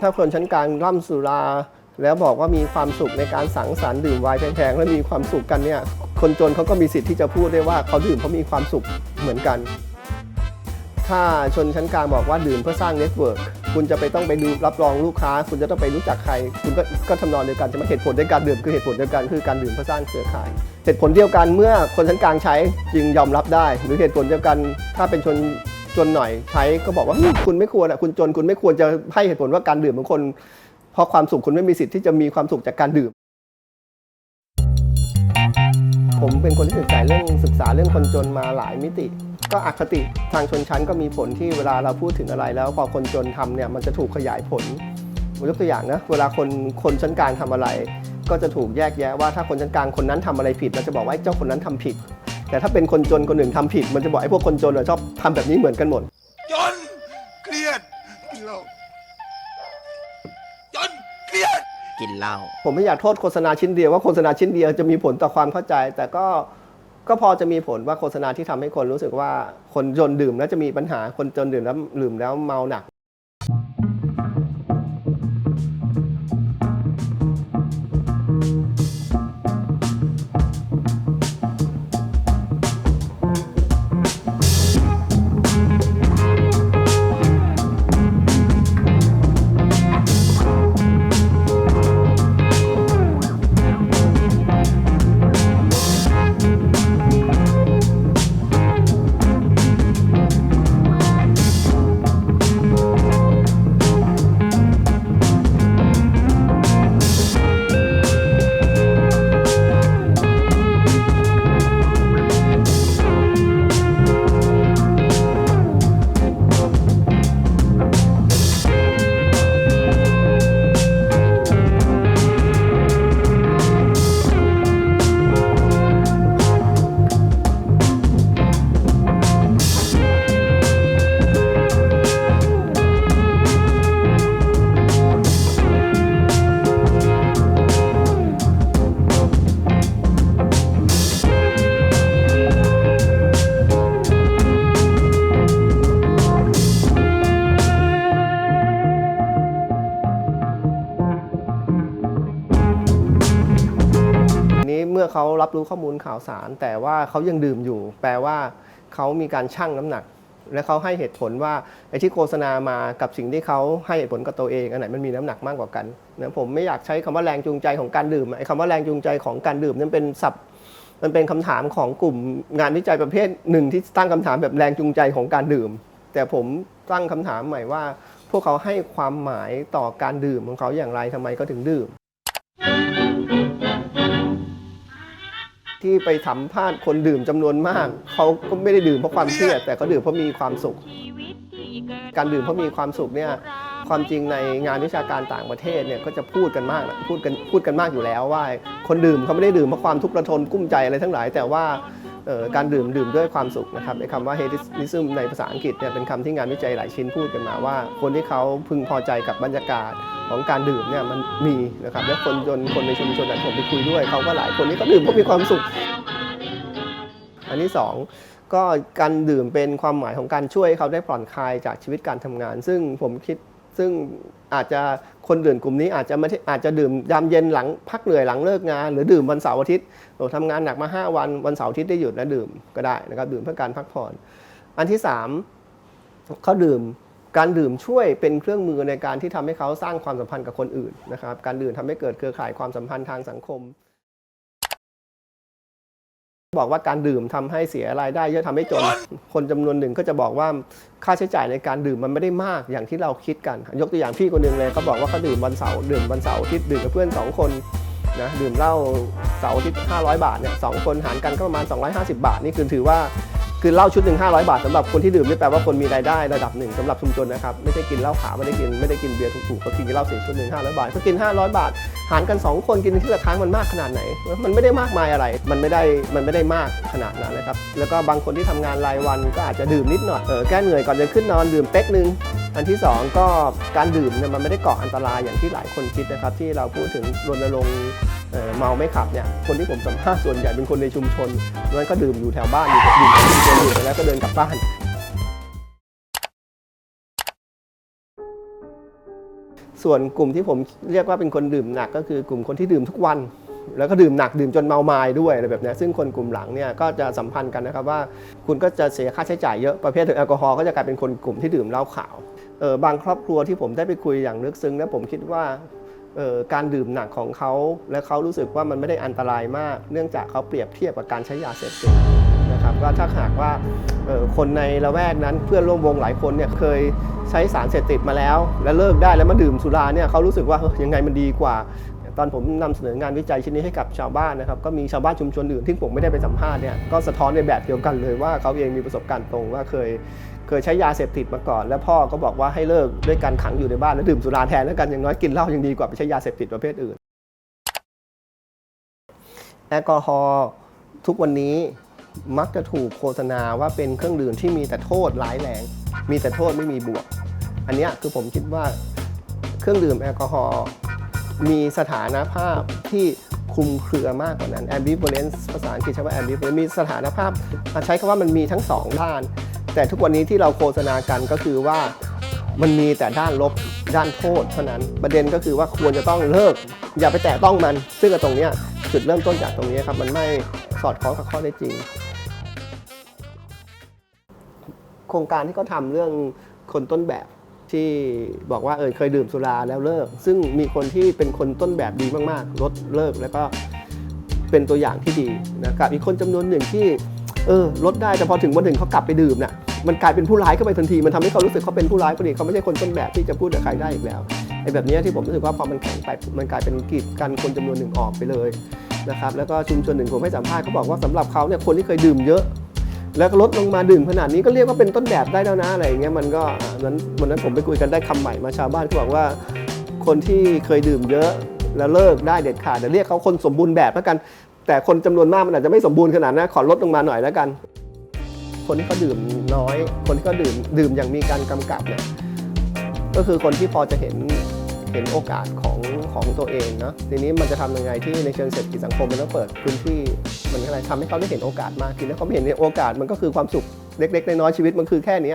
ถ้าคนชั้นกลางร่ำสุรา แล้วบอกว่ามีความสุขในการสังสรรค์ดื่มไวน์แพงๆ และมีความสุขกันเนี่ย คนจนเขาก็มีสิทธิ์ที่จะพูดได้ว่าเขาดื่มเพราะมีความสุขเหมือนกัน ถ้าชนชั้นกลางบอกว่าดื่มเพื่อสร้างเน็ตเวิร์กคุณจะไปต้องไปดูรับรองลูกค้า คุณจะต้องไปรู้จักใคร คุณก็ก็ทำนองเดียวกันจะมาเหตุผลในการดื่มคือเหตุผลเดียวกันคือการดื่มเพื่อสร้างเครือข่าย เหตุผลเดียวกันเมื่อคนชั้นกลางใช้จึงยอมรับได้ หรือเหตุผลเดียวกัน ถ้าเป็นชน จนหน่อยใช้ก็บอกว่าคุณไม่ควรอะคุณจนคุณไม่ควรจะให้เหตุผลว่าการดื่มของคน เพราะความสุขคุณไม่มีสิทธิ์ที่จะมีความสุขจากการดื่ม ผมเป็นคนที่ศึกษาเรื่องศึกษาเรื่องคนจนมาหลายมิติ ก็อคติทางชนชั้นก็มีผลที่เวลาเราพูดถึงอะไรแล้วพอคนจนทำเนี่ยมันจะถูกขยายผลยกตัวอย่างนะเวลาคนคนชั้นกลางทำอะไร ก็จะถูกแยกแยะว่าถ้าคนชั้นกลางคนนั้นทำอะไรผิดเราจะบอกว่าเจ้าคนนั้นทำผิด แต่ถ้าเป็นคนจนคนหนึ่งทำผิด มันจะบอกไอ้พวกคนจนอะชอบทำแบบนี้เหมือนกันหมด จนเครียดกินเหล้าจนเครียดกินเหล้าผมไม่อยากโทษโฆษณาชิ้นเดียวว่าโฆษณาชิ้นเดียวจะมีผลต่อความเข้าใจ แต่ก็ก็พอจะมีผลว่าโฆษณาที่ทำให้คนรู้สึกว่าคนจนดื่มแล้วจะมีปัญหาคนจนดื่มแล้วดื่มแล้วเมาหนัก มื่อเขารับรู้ข้อมูลข่าวสาร แต่ว่าเขายังดื่มอยู่ แปลว่าเขามีการชั่งน้ำหนัก และเขาให้เหตุผลว่าไอ้ที่โฆษณามากับสิ่งที่เขาให้เหตุผลกับตัวเองอันไหนมันมีน้ำหนักมากกว่ากันนะผมไม่อยากใช้คำว่าแรงจูงใจของการดื่มไอ้คำว่าแรงจูงใจของการดื่มนั้นเป็นศัพท์มันเป็นคำถามของกลุ่มงานวิจัยประเภทหนึ่งที่ตั้งคำถามแบบแรงจูงใจของการดื่ม แต่ผมตั้งคำถามใหม่ว่า พวกเขาให้ความหมายต่อการดื่มของเขาอย่างไรทำไมก็ถึงดื่ม ที่ไปสัมภาษณ์คนดื่มจำนวนมาก เขาก็ไม่ได้ดื่มเพราะความเครียด แต่เขาดื่มเพราะมีความสุข การดื่มเพราะมีความสุขเนี่ยความจริงในงานวิชาการต่างประเทศเนี่ยก็จะพูดกันมากนะพูดกันพูดกันมากอยู่แล้วว่า คนดื่มเขาไม่ได้ดื่มเพราะความทุกข์ระทนกุ้มใจอะไรทั้งหลาย แต่ว่าเอ่อ การดื่มดื่มด้วยความสุขนะครับไอ้คำว่า hedonism ในภาษาอังกฤษเนี่ยเป็นคำที่งานวิจัยหลายชิ้นพูดกันมาว่า คนที่เขาพึงพอใจกับบรรยากาศของการดื่มเนี่ยมันมีนะครับและคนจนคนในชุมชนนั้นผมไปคุยด้วยเขาก็หลายคนที่เขาดื่มเพราะมีความสุข อันที่สองก็การดื่มเป็นความหมายของการช่วยให้เขาได้ผ่อนคลายจากชีวิตการทำงาน ซึ่งผมคิด ซึ่งอาจจะคนดื่มกลุ่มนี้อาจจะไม่อาจจะดื่มยามเย็นหลังพักเหนื่อยหลังเลิกงาน หรือดื่มวันเสาร์อาทิตย์เราทำงานหนักมา 5 วันวันเสาร์อาทิตย์ได้หยุดแล้วดื่มก็ได้นะครับดื่มเพื่อการพักผ่อน อันที่สามเขาดื่มการดื่มช่วยเป็นเครื่องมือในการที่ทำให้เขาสร้างความสัมพันธ์กับคนอื่นนะครับการดื่มทำให้เกิดเครือข่ายความสัมพันธ์ทางสังคม บอกว่าการดื่มทำให้เสียรายได้เยอะทำให้จน คนจำนวนหนึ่งก็จะบอกว่าค่าใช้จ่ายในการดื่มมันไม่ได้มากอย่างที่เราคิดกัน ยกตัวอย่างพี่คนหนึ่งเลยเขาบอกว่าเขาดื่มวันเสาร์ดื่มวันเสาร์อาทิตย์ดื่มกับเพื่อนสองคนนะดื่มเหล้าเสาร์อาทิตย์500 บาทเนี่ยสองคนหารกันก็ประมาณ 250 บาท นี่คือถือว่า คือเหล้าชุดหนึ่ง500บาทสำหรับคนที่ดื่มนี่แปลว่าคนมีรายได้ระดับหนึ่งสำหรับชุมชนนะครับไม่ใช่กินเหล้าขาวไม่ได้กินไม่ได้กินเบียร์ถูกๆเขากินเหล้าสี่ชุดหนึ่ง500บาทเขากิน500บาท หารกัน2คนกินที่ละครั้งมันมากขนาดไหน มันไม่ได้มากมายอะไร มันไม่ได้มันไม่ได้มากขนาดนั้นนะครับแล้วก็บางคนที่ทำงานรายวันก็อาจจะดื่มนิดหน่อยเออแก้เหนื่อยก่อนจะขึ้นนอนดื่มเป๊กนึงอันที่ 2 ก็การดื่มเนี่ยมันไม่ได้ก่ออันตรายอย่างที่หลายคนคิดนะครับที่เราพูดถึงรณรงค์ เมาไม่ขับเนี่ยคนที่ผมสัมภาษณ์ส่วนใหญ่เป็นคนในชุมชนนั้นก็ดื่มอยู่แถวบ้านอยู่ดื่มในชุมชนอยู่ไปแล้วก็เดินกลับบ้านส่วนกลุ่มที่ผมเรียกว่าเป็นคนดื่มหนักก็คือกลุ่มคนที่ดื่มทุกวัน แล้วก็ดื่มหนักดื่มจนเมาไม้ด้วยอะไรแบบนี้ซึ่งคนกลุ่มหลังเนี่ยก็จะสัมพันธ์กันนะครับว่า คุณก็จะเสียค่าใช้จ่ายเยอะประเภทถึงแอลกอฮอล์ก็จะกลายเป็นคนกลุ่มที่ดื่มเหล้าขาวเออบางครอบครัวที่ผมได้ไปคุยอย่างลึกซึ้ง แล้วผมคิดว่า การดื่มหนักของเขา และเขารู้สึกว่ามันไม่ได้อันตรายมาก เนื่องจากเขาเปรียบเทียบกับการใช้ยาเสพติดนะครับว่าถ้าหากว่าออคนในละแวกนั้นเพื่อนร่วมวงหลายคนเนี่ยเคยใช้สารเสพติดมาแล้ว และเลิกได้แล้วมาดื่มสุราเนี่ยเขารู้สึกว่ายยังไงมันดีกว่า ตอนผมนำเสนองานวิจัยชิ้นนี้ให้กับชาวบ้านนะครับก็มีชาวบ้านชุมชนอื่นที่ผมไม่ได้ไปสัมภาษณ์เนี่ยก็สะท้อนในแบบเดียวกันเลยว่าเขาเองมีประสบการณ์ตรงว่าเคย เคยใช้ยาเสพติดมาก่อน แล้วพ่อก็บอกว่าให้เลิกด้วยการขังอยู่ในบ้านแล้วดื่มสุราแทนแล้วกันอย่างน้อยกินเหล้ายังดีกว่าไปใช้ยาเสพติดประเภทอื่น แอลกอฮอล์ทุกวันนี้มักจะถูกโฆษณาว่าเป็นเครื่องดื่มที่มีแต่โทษร้ายแรง มีแต่โทษไม่มีบวก อันนี้คือผมคิดว่าเครื่องดื่มแอลกอฮอล์มีสถานภาพที่คลุมเครือมากกว่านั้น ambivalence ภาษาอังกฤษใช้ว่า ambivalence มีสถานภาพใช้คำว่ามันมีทั้งสองด้าน แต่ทุกวันนี้ที่เราโฆษณากันก็คือว่ามันมีแต่ด้านลบด้านโทษเท่านั้นประเด็นก็คือว่าควรจะต้องเลิก อย่าไปแตะต้องมัน ซึ่งตรงนี้จุดเริ่มต้นจากตรงนี้ครับ มันไม่สอดคล้องกับข้อได้จริง โครงการที่เขาทำเรื่องคนต้นแบบที่บอกว่าเออเคยดื่มสุราแล้วเลิก ซึ่งมีคนที่เป็นคนต้นแบบดีมากๆลดเลิกแล้วก็เป็นตัวอย่างที่ดีนะครับอีกคนจำนวนหนึ่งที่ เออลดได้แต่พอถึงวันหนึ่งเขากลับไปดื่มน่ะมันกลายเป็นผู้ร้ายเข้าไปทันทีมันทำให้เขารู้สึกเขาเป็นผู้ร้ายคนนี้เขาไม่ใช่คนต้นแบบที่จะพูดกับใครได้อีกแล้วไอ้แบบนี้ที่ผมรู้สึกว่าพอมันแข็งไปมันกลายเป็นกีดกันคนจำนวนหนึ่งออกไปเลยนะครับแล้วก็ชุมชนหนึ่งผมให้สัมภาษณ์เขาบอกว่าสำหรับเขาเนี่ยคนที่เคยดื่มเยอะ แล้วก็ลดลงมาดื่มขนาดนี้ก็เรียกว่าเป็นต้นแบบได้แล้วนะอะไรอย่างเงี้ยมันก็นั้นวันนั้นผมไปคุยกันได้คำใหม่มาชาวบ้านเขาบอกว่า คนที่เคยดื่มเยอะแล้วเลิกได้เด็ดขาดเดี๋ยวเรียกเขาคนสมบูรณ์แบบแล้วกัน แต่คนจำนวนมากมันอาจจะไม่สมบูรณ์ขนาดนั้นขอลดลงมาหน่อยแล้วกัน คนที่เขาดื่มน้อย คนที่เขาดื่มดื่มอย่างมีการกำกับเนี่ยก็คือคนที่พอจะเห็นเห็นโอกาสของของตัวเองเนาะทีนี้มันจะทำยังไงที่ในเชิงเศรษฐกิจสังคมมันต้องเปิดพื้นที่มันอะไรทำให้เขาได้เห็นโอกาสมากขึ้นแล้วเขาเห็นโอกาสมันก็คือความสุขเล็กๆน้อยๆชีวิตมันคือแค่นี้